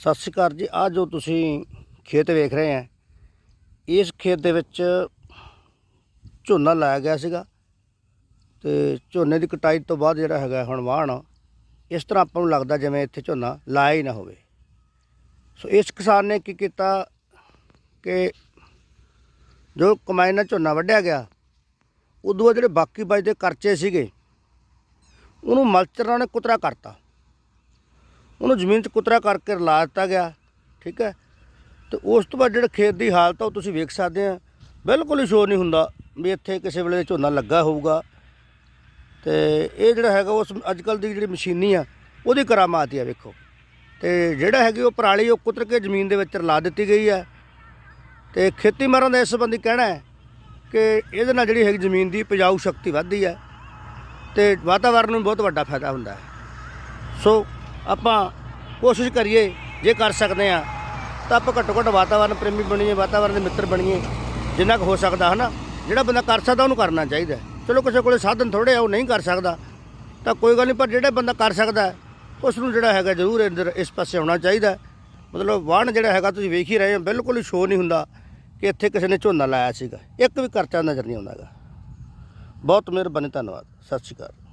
ਸਤਿ ਸ਼੍ਰੀ ਅਕਾਲ ਜੀ। ਆ ਜੋ ਤੁਸੀਂ ਖੇਤ ਵੇਖ ਰਹੇ ਆ, ਇਸ ਖੇਤ ਦੇ ਵਿੱਚ ਝੋਨਾ ਲਾਇਆ ਗਿਆ ਸੀਗਾ ਤੇ ਝੋਨੇ ਦੀ ਕਟਾਈ ਤੋਂ ਬਾਅਦ ਜਿਹੜਾ ਹੈਗਾ ਹੁਣ ਵਾਹਣ, ਇਸ ਤਰ੍ਹਾਂ ਆਪਾਂ ਨੂੰ ਲੱਗਦਾ ਜਿਵੇਂ ਇੱਥੇ ਝੋਨਾ ਲਾਇਆ ਹੀ ਨਾ ਹੋਵੇ। ਸੋ ਇਸ ਕਿਸਾਨ ਨੇ ਕੀ ਕੀਤਾ ਕਿ ਜੋ ਕਮਾਈ ਨਾਲ ਝੋਨਾ ਵੱਢਿਆ ਗਿਆ, ਉਦੋਂ ਬਾਅਦ ਜਿਹੜੇ ਬਾਕੀ ਬਚਦੇ ਕਰਚੇ ਸੀਗੇ, ਉਹਨੂੰ ਮਲਚਰਾਂ ਨੇ ਕੁਤਰਾ ਕਰਤਾ। ਉਹਨੂੰ ਜ਼ਮੀਨ 'ਚ ਕੁਤਰਾ ਕਰਕੇ ਰਲਾ ਦਿੱਤਾ ਗਿਆ, ਠੀਕ ਹੈ? ਤੇ ਉਸ ਤੋਂ ਬਾਅਦ ਜਿਹੜਾ ਖੇਤ ਦੀ ਹਾਲਤ ਆ ਉਹ ਤੁਸੀਂ ਵੇਖ ਸਕਦੇ ਆ, ਬਿਲਕੁਲ ਹੀ ਸ਼ੋਰ ਨਹੀਂ ਹੁੰਦਾ ਵੀ ਇੱਥੇ ਕਿਸੇ ਵੇਲੇ ਝੋਨਾ ਲੱਗਾ ਹੋਊਗਾ। ਤੇ ਇਹ ਜਿਹੜਾ ਹੈਗਾ ਉਸ ਅੱਜ ਕੱਲ ਦੀ ਜਿਹੜੀ ਮਸ਼ੀਨੀ ਆ, ਉਹਦੀ ਕਰਾਮਾਤ ਹੀ ਆ ਵੇਖੋ। ਤੇ ਜਿਹੜਾ ਹੈਗੀ ਉਹ ਪਰਾਲੀ ਉਹ ਕੁਤਰ ਕੇ ਜ਼ਮੀਨ ਦੇ ਵਿੱਚ ਰਲਾ ਦਿੱਤੀ ਗਈ ਹੈ ਤੇ ਖੇਤੀ ਮਾਰਨ ਦਾ ਇਸ ਸੰਬੰਧੀ ਕਹਿਣਾ ਹੈ ਕਿ ਇਹਦੇ ਨਾਲ ਜਿਹੜੀ ਹੈਗੀ ਜ਼ਮੀਨ ਦੀ ਉਪਜਾਊ ਸ਼ਕਤੀ ਵੱਧਦੀ ਹੈ ਤੇ ਵਾਤਾਵਰਨ ਨੂੰ ਬਹੁਤ ਵੱਡਾ ਫਾਇਦਾ ਹੁੰਦਾ ਹੈ। ਸੋ ਆਪਾਂ ਕੋਸ਼ਿਸ਼ ਕਰੀਏ ਜੇ ਕਰ ਸਕਦੇ ਆ ਤਾਂ ਆਪਾਂ ਘੱਟੋ ਘੱਟ ਵਾਤਾਵਰਨ ਪ੍ਰੇਮੀ ਬਣੀਏ, ਵਾਤਾਵਰਨ ਦੇ ਮਿੱਤਰ ਬਣੀਏ, ਜਿੰਨਾ ਕੁ ਹੋ ਸਕਦਾ, ਹਨਾ? ਜਿਹੜਾ ਬੰਦਾ ਕਰ ਸਕਦਾ, ਉਹਨੂੰ ਕਰਨਾ ਚਾਹੀਦਾ ਚਲੋ, ਕਿਸੇ ਕੋਲੇ ਸਾਧਨ ਥੋੜੇ ਆ, ਉਹ ਨਹੀਂ ਕਰ ਸਕਦਾ। ਤਾਂ ਕੋਈ ਗੱਲ ਨਹੀਂ, ਪਰ ਜਿਹੜਾ ਬੰਦਾ ਕਰ ਸਕਦਾ ਉਸ ਨੂੰ ਜਿਹੜਾ ਹੈਗਾ ਜ਼ਰੂਰ ਇੰਦਰ ਇਸ ਪਾਸੇ ਆਉਣਾ ਚਾਹੀਦਾ ਮਤਲਬ ਵਾਹਣ ਜਿਹੜਾ ਹੈਗਾ, ਤੁਸੀਂ ਵੇਖ ਹੀ ਰਹੇ ਹੋ, ਬਿਲਕੁਲ ਹੀ ਸ਼ੋਅ ਨਹੀਂ ਹੁੰਦਾ ਕਿ ਇੱਥੇ ਕਿਸੇ ਨੇ ਝੋਨਾ ਲਾਇਆ ਸੀਗਾ। ਇੱਕ ਵੀ ਕਰਚਾ ਨਜ਼ਰ ਨਹੀਂ ਆਉਂਦਾਗਾ ਬਹੁਤ ਮਿਹਰਬਾਨੀ, ਧੰਨਵਾਦ। ਸਤਿ ਸ਼੍ਰੀ ਅਕਾਲ।